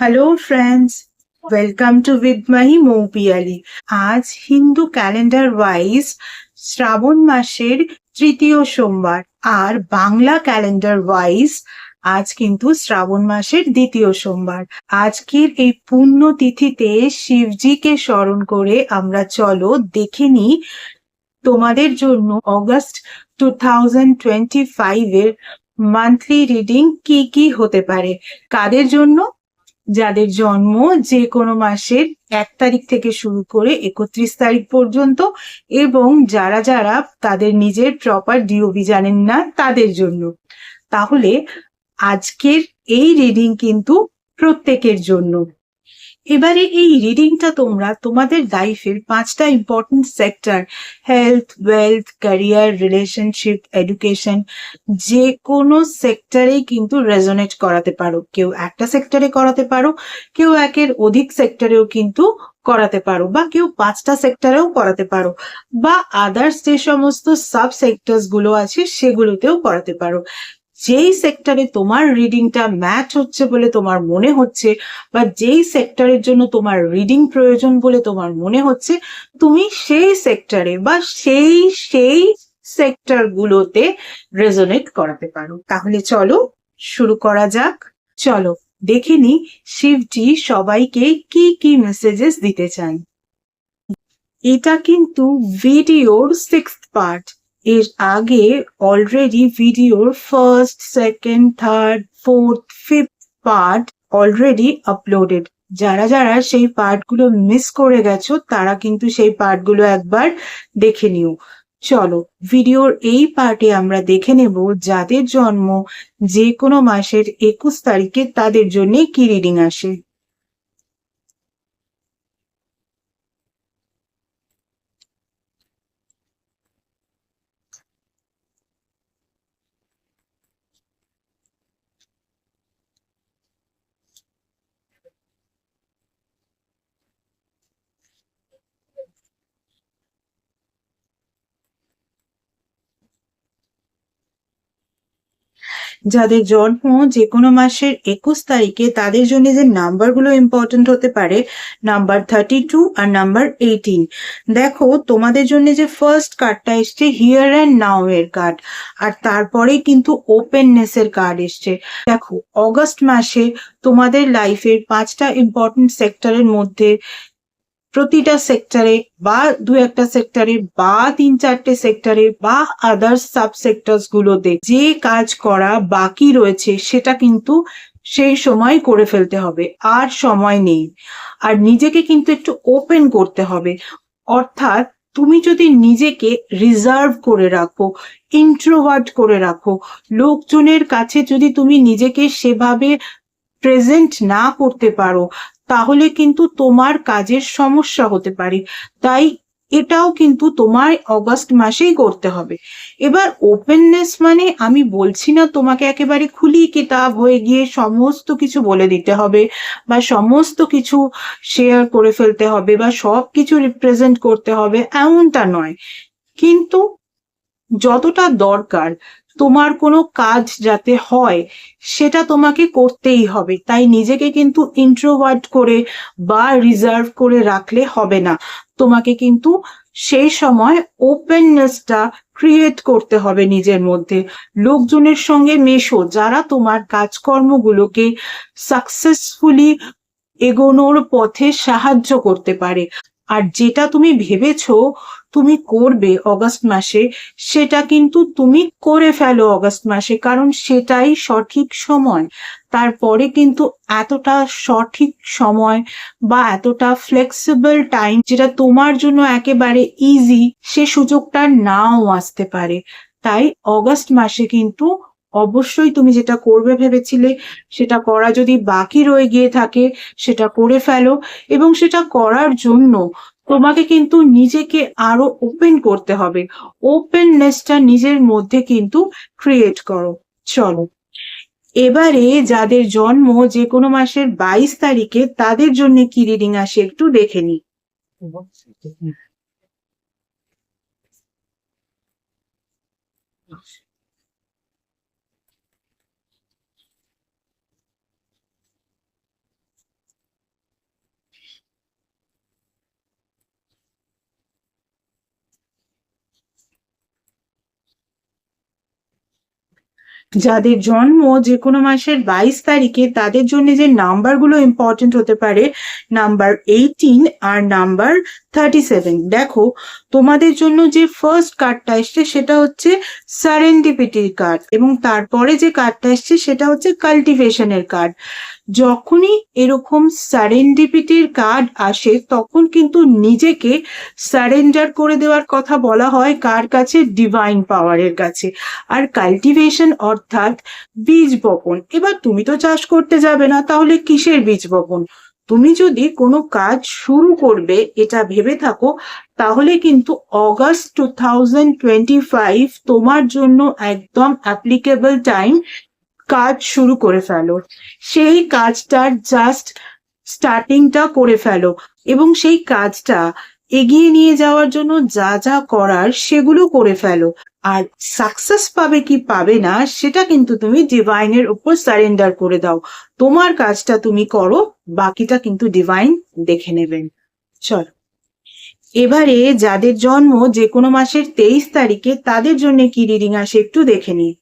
Hello friends welcome to with Mahi Moupiyali আজ Hindu calendar wise শ্রাবণ মাসের তৃতীয় সোমবার। আর বাংলা ক্যালেন্ডার ওয়াইজ আজ কিন্তু শ্রাবণ মাসের দ্বিতীয় সোমবার। আজকের এই পুণ্য তিথিতে শিবজিকে স্মরণ করে আমরা চলো দেখে নিই তোমাদের জন্য অগস্ট টু থাউজেন্ড টোয়েন্টি ফাইভের মান্থলি রিডিং কি কি হতে পারে। কাদের জন্য? যাদের জন্ম যে কোনো মাসের এক তারিখ থেকে শুরু করে একত্রিশ তারিখ পর্যন্ত এবং যারা যারা তাদের নিজের প্রপার ডিওবি জানেন না তাদের জন্য। তাহলে আজকের এই রিডিং কিন্তু প্রত্যেকের জন্য। এবারে এই রিডিংটা তোমরা তোমাদের লাইফের পাঁচটা important sector health wealth career relationship education যে কোনো সেক্টরেই কিন্তু রেজোনেট করাতে পারো। কেউ একটা সেক্টরে করাতে পারো, কেউ একের অধিক সেক্টরেও কিন্তু করাতে পারো বা কেউ পাঁচটা সেক্টরেও করাতে পারো বা আদার্স যে সমস্ত সাব সেক্টরসগুলো আছে সেগুলোতেও করাতে পারো। যেই সেক্টরে তোমার রিডিংটা ম্যাচ হচ্ছে বলে তোমার মনে হচ্ছে বা যেই সেক্টরের জন্য তোমার রিডিং প্রয়োজন বলে তোমার মনে হচ্ছে, তুমি সেই সেক্টরে বা সেই সেই সেক্টর গুলোতে রেজোনেট করাতে পারো। তাহলে চলো, শুরু করা যাক। চলো, দেখে নি শিবজি সবাইকে কি কি মেসেজেস দিতে চান এটা কিন্তু ভিডিওর সিক্স পার্ট এর আগে অলরেডি ভিডিওর first second third fourth fifth part already uploaded যারা যারা সেই পার্টগুলো মিস করে গেছো, তারা কিন্তু সেই পার্টগুলো একবার দেখে নিও। চলো ভিডিওর এই পার্টে আমরা দেখে নেব যাদের জন্ম যে কোনো মাসের একুশ তারিখে তাদের জন্য কি রিডিং আসে। যাদের জন্ম যে কোনো মাসের একুশ তারিখে, তাদের জন্য যে নাম্বারগুলো ইম্পর্টেন্ট হতে পারে নাম্বার থার্টি টু আর নাম্বার এইটিন দেখো, তোমাদের জন্য যে ফার্স্ট কার্ডটা এসছে হিয়ার অ্যান্ড নাও এর কার্ড আর তারপরে কিন্তু ওপেননেস এর কার্ড এসছে। দেখো অগস্ট মাসে তোমাদের লাইফের পাঁচটা ইম্পর্টেন্ট সেক্টরের মধ্যে প্রতিটা সেক্টরে বা দু একটা সেক্টরে বা তিন চারটে সেক্টরে বা আদার্স সাব সেক্টরস গুলোতে যে কাজ করা বাকি রয়েছে সেটা কিন্তু সেই সময় করে ফেলতে হবে, আর সময় নেই। আর নিজেকে কিন্তু একটু ওপেন করতে হবে। অর্থাৎ তুমি যদি নিজেকে রিজার্ভ করে রাখো ইন্ট্রোভার্ট করে রাখো, লোকজনের কাছে যদি তুমি নিজেকে সেভাবে প্রেজেন্ট না করতে পারো, তাহলে কিন্তু তোমার কাজের সমস্যা হতে পারে। তাই এটাও কিন্তু তোমার অগস্ট মাসেই করতে হবে। এবার ওপেননেস মানে আমি বলছি না তোমাকে একেবারে খুলি কিতাব হয়ে গিয়ে সমস্ত কিছু বলে দিতে হবে বা সমস্ত কিছু শেয়ার করে ফেলতে হবে বা সব কিছু রিপ্রেজেন্ট করতে হবে, এমনটা নয়। কিন্তু যতটা দরকার তোমার কোনো কাজ যাতে হয়, সেটা তোমাকে করতেই হবে। তাই নিজেকে কিন্তু ইন্ট্রোভার্ট করে বা রিজার্ভ করে রাখলে হবে না। তোমাকে কিন্তু সেই সময় ওপেননেসটা ক্রিয়েট করতে হবে নিজের মধ্যে। লোকজনের সঙ্গে মেশো, যারা তোমার কাজকর্মগুলোকে সাকসেসফুলি এগোনোর পথে সাহায্য করতে পারে। আর যেটা তুমি ভেবেছো তুমি করবে অগস্ট মাসে, সেটা কিন্তু তুমি করে ফেলো অগস্ট মাসে, কারণ সেটাই সঠিক সময়। তারপরে কিন্তু এতটা সঠিক সময় বা এতটা ফ্লেক্সিবল টাইম যেটা তোমার জন্য একেবারে ইজি সে সুযোগটা নাও আসতে পারে। তাই অগস্ট মাসে কিন্তু অবশ্যই তুমি যেটা করবে ভেবেছিলে, সেটা করা যদি বাকি রয়ে গিয়ে থাকে, সেটা করে ফেলো এবং সেটা করার জন্য তোমাকে কিন্তু নিজেকে আরও ওপেন করতে হবে। ওপেননেসটা নিজের মধ্যে কিন্তু ক্রিয়েট করো। চলো। এবারে যাদের জন্ম যে কোনো মাসের বাইশ তারিখে, তাদের জন্য কি রিডিং আসে একটু দেখে নি যাদের জন্ম যে কোনো মাসের বাইশ তারিখে, তাদের জন্য যে নাম্বারগুলো ইম্পর্টেন্ট হতে পারে নাম্বার এইটিন আর নাম্বার থার্টি সেভেন দেখো, তোমাদের জন্য যে ফার্স্ট কার্ডটা এসছে, সেটা হচ্ছে সারেন্ডিপিটির কার্ড এবং তারপরে যে কার্ডটা এসছে, সেটা হচ্ছে কাল্টিভেশনের কার্ড যখনই এরকম সারেন্ডিপিটির কার্ড আসে, তখন কিন্তু নিজেকে সারেন্ডার করে দেওয়ার কথা বলা হয় কার কাছে? ডিভাইন পাওয়ারের কাছে। আর কাল্টিভেশন অর্থাৎ বীজ বপন। এবার তুমি তো চাষ করতে যাবে না, তাহলে কিসের বীজ বপন? তুমি যদি কোনো কাজ শুরু করবে, এটা ভেবে থাকো, তাহলে কিন্তু August two thousand twenty five তোমার জন্য একদম অ্যাপ্লিকেবল টাইম কাজ শুরু করে ফেলো। সেই কাজটার জাস্ট স্টার্টিংটা করে ফেলো এবং সেই কাজটা এগিয়ে নিয়ে যাওয়ার জন্য যা যা করার সেগুলো করে ফেলো। আর সাকসেস পাবে কি পাবে না, সেটা কিন্তু তুমি ডিভাইনের উপর সারেন্ডার করে দাও। তোমার কাজটা তুমি করো, বাকিটা কিন্তু ডিভাইন দেখে নেবেন চল। এবারে যাদের জন্ম যে কোনো মাসের তেইশ তারিখে, তাদের জন্য কি রিডিং আসে একটু দেখে নিই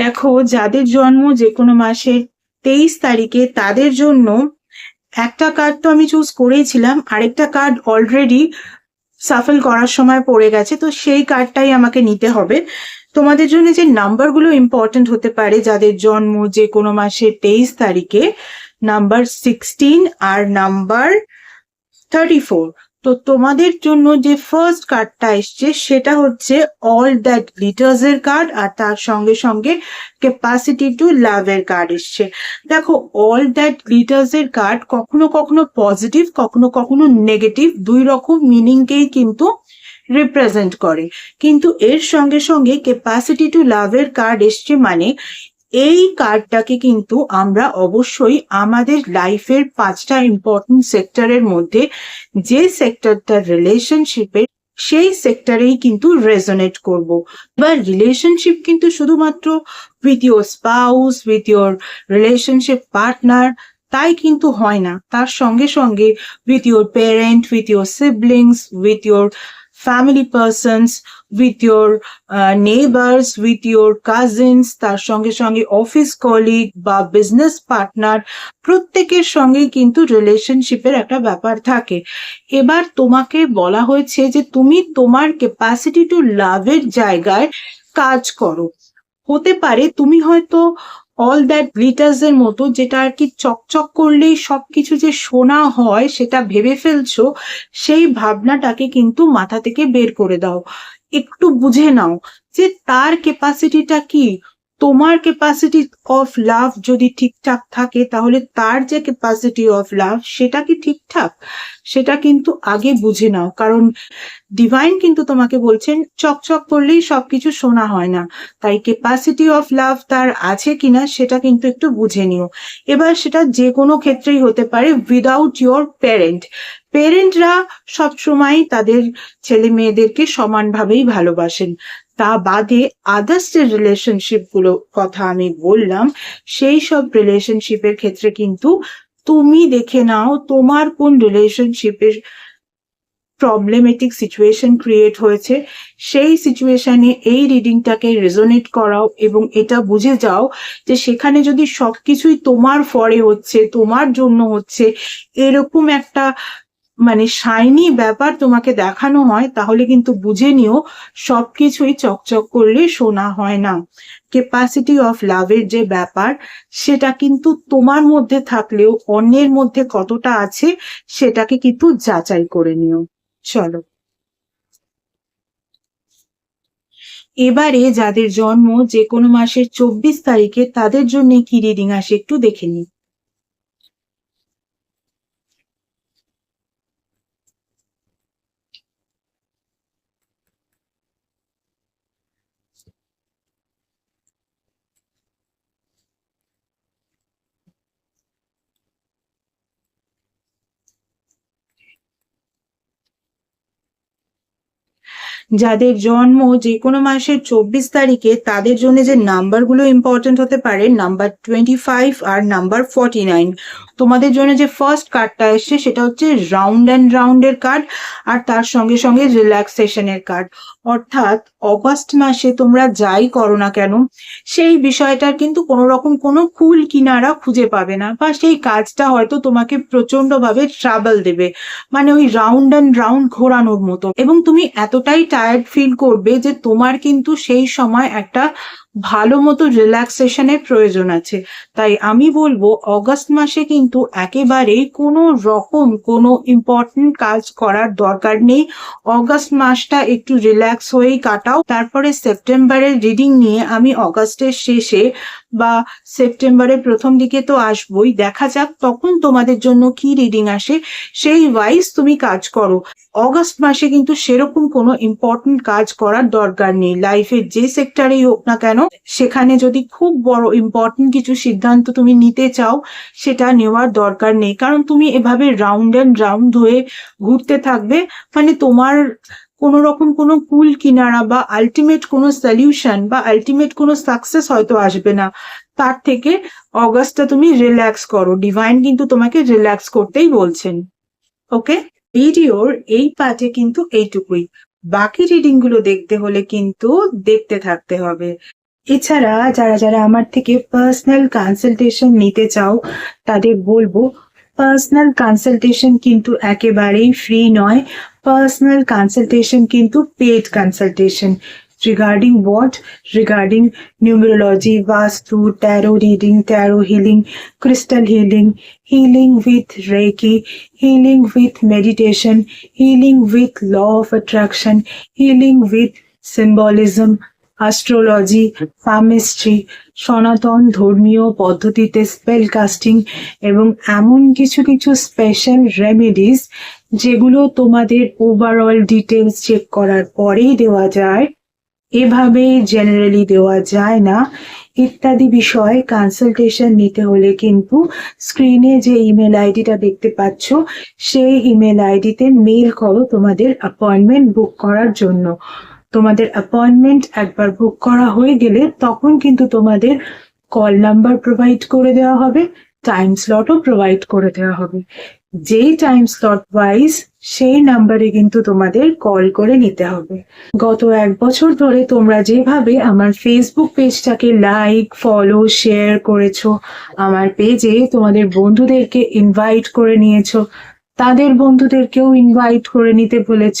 দেখো, যাদের জন্ম যে কোনো মাসের তেইশ তারিখে, তাদের জন্য একটা কার্ড তো আমি চুজ করেইছিলাম আরেকটা কার্ড অলরেডি সাফল করার সময় পড়ে গেছে, তো সেই কার্ডটাই আমাকে নিতে হবে। তোমাদের জন্য যে নাম্বারগুলো ইম্পর্টেন্ট হতে পারে, যাদের জন্ম যে কোনো মাসের তেইশ তারিখে নাম্বার সিক্সটিন আর নাম্বার থার্টি ফোর তো তোমাদের জন্য যে ফার্স্ট কার্ডটা এসছে, সেটা হচ্ছে অল দ্যাট গ্লিটার্স এর কার্ড আর তার সঙ্গে সঙ্গে ক্যাপাসিটি টু লাভ এর কার্ড এসছে। দেখো অল দ্যাট গ্লিটার্স এর কার্ড কখনো কখনো পজিটিভ কখনো কখনো নেগেটিভ দুই রকম মিনিংকেই কিন্তু রিপ্রেজেন্ট করে। কিন্তু এর সঙ্গে সঙ্গে ক্যাপাসিটি টু লাভের কার্ড এসছে মানে এই কার্ডটাকে কিন্তু আমরা অবশ্যই আমাদের লাইফের পাঁচটা ইম্পর্টেন্ট সেক্টরের মধ্যে যে সেক্টরটা রিলেশনশিপের সেই সেক্টরেই কিন্তু রেজনেট করব। এবার রিলেশনশিপ কিন্তু শুধুমাত্র with your spouse with your relationship partner তাই কিন্তু হয় না। তার সঙ্গে সঙ্গে with your parent with your siblings with your family persons with your neighbours with your cousins তার সঙ্গে সঙ্গে অফিস কলিগ বা বিজনেস পার্টনার প্রত্যেকের সঙ্গে কিন্তু রিলেশনশিপের একটা ব্যাপার থাকে। এবার তোমাকে বলা হয়েছে যে তুমি তোমার ক্যাপাসিটি টু লাভের জায়গায় কাজ করো। হতে পারে তুমি হয়তো অল দ্যাট গ্লিটার্স এর মতো, যেটা আর কি চকচক করলেই সবকিছু যে সোনা হয় সেটা ভেবে ফেলছো, সেই ভাবনাটাকে কিন্তু মাথা থেকে বের করে দাও। একটু বুঝে নাও যে তার ক্যাপাসিটিটা কি? তোমার ক্যাপাসিটি অফ লাভ যদি ঠিকঠাক থাকে, তাহলে তার যে ক্যাপাসিটি অফ লাভ সেটা কি ঠিকঠাক? সেটা কিন্তু আগে বুঝে নাও। কারণ ডিভাইন কিন্তু তোমাকে বলছেন, চকচক করলেই সবকিছু শোনা হয় না। তাই ক্যাপাসিটি অফ লাভ তার আছে কিনা, সেটা কিন্তু একটু বুঝে নিও। এবার সেটা যে কোনো ক্ষেত্রেই হতে পারে উইদাউট ইয়োর প্যারেন্ট পেরেন্টরা সবসময় তাদের ছেলে মেয়েদেরকে সমানভাবেই ভালোবাসেন। তা বাদে আদার্স যে রিলেশনশিপগুলো কথা আমি বললাম, সেই সব রিলেশনশিপের ক্ষেত্রে কিন্তু তুমি দেখে নাও তোমার কোন রিলেশনশিপের প্রবলেমেটিক সিচুয়েশন ক্রিয়েট হয়েছে। সেই সিচুয়েশনে এই রিডিংটাকে রেজোনেট করাও এবং এটা বুঝে যাও যে সেখানে যদি সবকিছুই তোমার ফরে হচ্ছে, তোমার জন্য হচ্ছে, এরকম একটা মানে শাইনি ব্যাপার তোমাকে দেখানো হয়, তাহলে কিন্তু বুঝে নিও, সবকিছুই চকচক করলে শোনা হয় না। ক্যাপাসিটি অফ লাভের যে ব্যাপার, সেটা কিন্তু তোমার মধ্যে থাকলেও অন্যের মধ্যে কতটা আছে, সেটাকে কিন্তু যাচাই করে নিও। চলো। এবারে যাদের জন্ম যে কোনো মাসের চব্বিশ তারিখে, তাদের জন্য কি রিডিং আসে একটু দেখে নিই। যাদের জন্ম যে কোনো মাসের চব্বিশ তারিখে, তাদের জন্য যে নাম্বারগুলো ইম্পর্টেন্ট হতে পারে নাম্বার টোয়েন্টি ফাইভ আর নাম্বার ফর্টি নাইন তোমাদের জন্য যে ফার্স্ট কার্ডটা এসছে, সেটা হচ্ছে রাউন্ড অ্যান্ড রাউন্ডের কার্ড আর তার সঙ্গে সঙ্গে রিল্যাক্সেশনের কার্ড অর্থাৎ অগস্ট মাসে তোমরা যাই করো না কেন, সেই বিষয়টার কিন্তু কোনো রকম কোনো কুল কিনারা খুঁজে পাবে না বা সেই কাজটা হয়তো তোমাকে প্রচন্ডভাবে ট্রাভেল দেবে। মানে ওই রাউন্ড অ্যান্ড রাউন্ড ঘোরানোর মতো। এবং তুমি এতটাই টায়ার্ড ফিল করবে যে তোমার কিন্তু সেই সময় একটা ভালো মতো রিল্যাক্সেশনের প্রয়োজন আছে। তাই আমি বলব অগস্ট মাসে কিন্তু একেবারেই কোনো রকম কোনো ইম্পর্টেন্ট কাজ করার দরকার নেই। অগস্ট মাসটা একটু রিল্যাক্স হয়েই কাটাও। তারপরে সেপ্টেম্বরের রিডিং নিয়ে আমি অগস্টের শেষে বা সেপ্টেম্বরের প্রথম দিকে তো আসবই। দেখা যাক তখন তোমাদের জন্য কি রিডিং আসে। সেই ওয়াইজ তুমি কাজ করো। অগস্ট মাসে কিন্তু সেরকম কোনো ইম্পর্টেন্ট কাজ করার দরকার নেই। লাইফের যে সেক্টরেই হোক না কেন, সেখানে যদি খুব বড় ইম্পর্টেন্ট কিছু সিদ্ধান্ত তুমি নিতে চাও, সেটা নেওয়ার দরকার নেই। কারণ তুমি এভাবে রাউন্ড অ্যান্ড রাউন্ড হয়ে ঘুরতে থাকবে মানে তোমার কোনো রকম কোনো কুল কিনারা বা আলটিমেট কোনো সলিউশন বা আলটিমেট কোনো সাকসেস হয়তো আসবে না। তার থেকে অগাস্টটা তুমি রিল্যাক্স করো। ডিভাইন কিন্তু তোমাকে রিল্যাক্স করতেই বলছেন। ওকে ভিডিওর এই পার্টে কিন্তু এইটুকুই। বাকি রিডিংগুলো দেখতে হলে কিন্তু দেখতে থাকতে হবে। এছাড়া যারা যারা আমার থেকে পার্সোনাল কনসালটেশন নিতে চাও, তাদের বলব পার্সোনাল কনসালটেশন কিন্তু একেবারেই ফ্রি নয়। পার্সোনাল কনসালটেশন কিন্তু paid consultation regarding what? regarding numerology vastu tarot reading tarot healing crystal healing healing with reiki healing with meditation healing with law of attraction healing with symbolism astrology palmistry সনাতন ধর্মীয় পদ্ধতিতে spell casting এবং এমন কিছু কিছু special remedies যেগুলো তোমাদের overall details check করার পরেই দেওয়া যায় এভাবে জেনারেলি দেওয়া যায় না। ইত্যাদি বিষয়ে কনসালটেশন নিতে হলে কিন্তু স্ক্রিনে যে ইমেল আইডিটা দেখতে পাচ্ছ, সেই ইমেল আইডিতে মেল করো তোমাদের অ্যাপয়েন্টমেন্ট বুক করার জন্য। তোমাদের অ্যাপয়েন্টমেন্ট একবার বুক করা হয়ে গেলে তখন কিন্তু তোমাদের কল নাম্বার প্রোভাইড করে দেওয়া হবে টাইম স্লটও প্রোভাইড করে দেওয়া হবে। যেই টাইম স্লট ওয়াইজ সেই নাম্বারে কিন্তু তোমাদের কল করে নিতে হবে। গত এক বছর ধরে তোমরা যেভাবে আমার ফেসবুক পেজটাকে লাইক ফলো শেয়ার করেছ, আমার পেজে তোমাদের বন্ধুদেরকে ইনভাইট করে নিয়েছো, তাদের বন্ধুদেরকেও ইনভাইট করে নিতে বলেছ